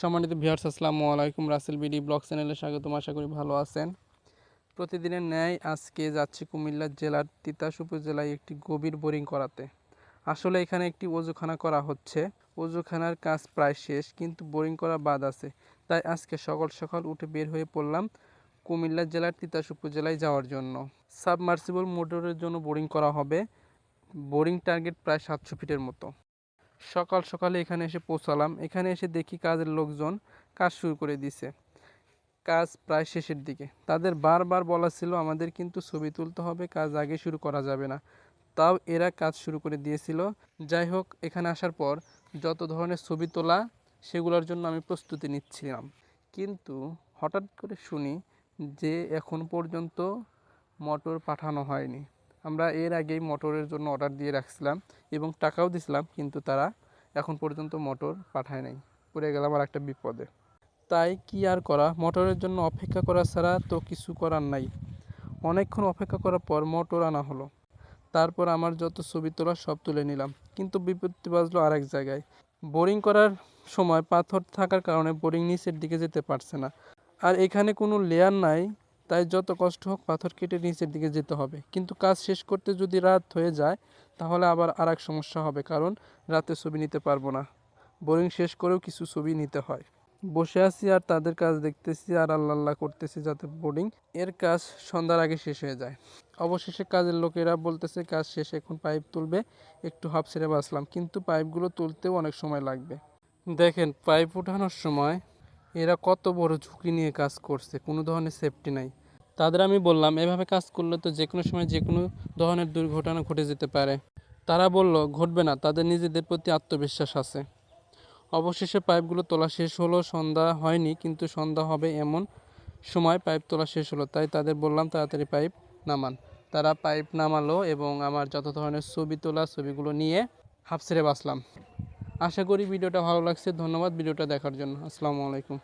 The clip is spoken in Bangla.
সম্মানিত ভিউয়ার্স, আসসালামু আলাইকুম। রাসেল বিডি ব্লগ চ্যানেলে স্বাগতম। আশা করি ভালো আছেন। প্রতিদিনের ন্যায় আজকে যাচ্ছি কুমিল্লা জেলার তিতাস উপজেলায় একটি গভীর বোরিং করাতে। আসলে এখানে একটি ওজুখানা করা হচ্ছে। ওজুখানার কাজ প্রায় শেষ, কিন্তু বোরিং করা বাদ আছে। তাই আজকে সকাল সকাল উঠে বের হয়ে পড়লাম কুমিল্লা জেলার তিতাস উপজেলায় যাওয়ার জন্য। সাবমার্সিবল মোটরের জন্য বোরিং করা হবে। বোরিং টার্গেট প্রায় সাতশো ফিটের মতো। সকাল সকালে এখানে এসে পৌঁছালাম। এখানে এসে দেখি কাজের লোকজন কাজ শুরু করে দিছে কাজ প্রায় শেষের দিকে। তাদের বারবার বলা ছিল, আমাদের কিন্তু ছবি তুলতে হবে, কাজ আগে শুরু করা যাবে না। তাও এরা কাজ শুরু করে দিয়েছিল। যাই হোক, এখানে আসার পর যত ধরনের ছবি তোলা, সেগুলোর জন্য আমি প্রস্তুতি নিচ্ছিলাম। কিন্তু হঠাৎ করে শুনি যে এখন পর্যন্ত মোটর পাঠানো হয়নি। আমরা এর আগেই মোটরের জন্য অর্ডার দিয়ে রাখছিলাম এবং টাকাও দিছিলাম, কিন্তু তারা এখন পর্যন্ত মোটর পাঠায় নাই। পড়ে গেলাম আর একটা বিপদে। তাই কি আর করা? মোটরের জন্য অপেক্ষা করা ছাড়া তো কিছু করার নাই। অনেকক্ষণ অপেক্ষা করার পর মোটর আনা হলো। তারপর আমার যত ছবি তোলা সব তুলে নিলাম। কিন্তু বিপত্তি বাজলো আরেক জায়গায়। বোরিং করার সময় পাথর থাকার কারণে বোরিং নিচের দিকে যেতে পারছে না। আর এখানে কোনো লেয়ার নাই। তাই যত কষ্ট হোক পাথর কেটে নিচের দিকে যেতে হবে। কিন্তু কাজ শেষ করতে যদি রাত হয়ে যায়, তাহলে আবার আর এক সমস্যা হবে, কারণ রাতে ছবি নিতে পারব না। বোরিং শেষ করেও কিছু ছবি নিতে হয়। বসে আছি আর তাদের কাজ দেখতেছি আর আল্লাহ আল্লাহ করতেছি যাতে বোর্ডিং এর কাজ সন্ধ্যার আগে শেষ হয়ে যায়। অবশেষে কাজের লোকেরা বলতেছে, কাজ শেষে এখন পাইপ তুলবে, একটু হাফ ছেড়ে বাঁচলাম। কিন্তু পাইপগুলো তুলতেও অনেক সময় লাগবে। দেখেন, পাইপ ওঠানোর সময় এরা কত বড় ঝুঁকি নিয়ে কাজ করছে, কোনো ধরনের সেফটি নাই। তাদের আমি বললাম, এভাবে কাজ করলে তো যে কোনো সময় যে কোনো ধরনের দুর্ঘটনা ঘটে যেতে পারে। তারা বলল, ঘটবে না, তাদের নিজেদের প্রতি আত্মবিশ্বাস আছে। অবশেষে পাইপগুলো তোলা শেষ হলো, সন্ধ্যা হয়নি, কিন্তু সন্ধ্যা হবে এমন সময় পাইপ তোলা শেষ হলো, তাই তাদের বললাম, তাড়াতাড়ি পাইপ নামান। তারা পাইপ নামালো এবং আমার যত ধরনের ছবি তোলা ছবিগুলো নিয়ে হাফ ছেড়ে বাঁচলাম। আশা করি ভিডিওটা ভালো লাগছে। ধন্যবাদ ভিডিওটা দেখার জন্য। আসসালামু আলাইকুম।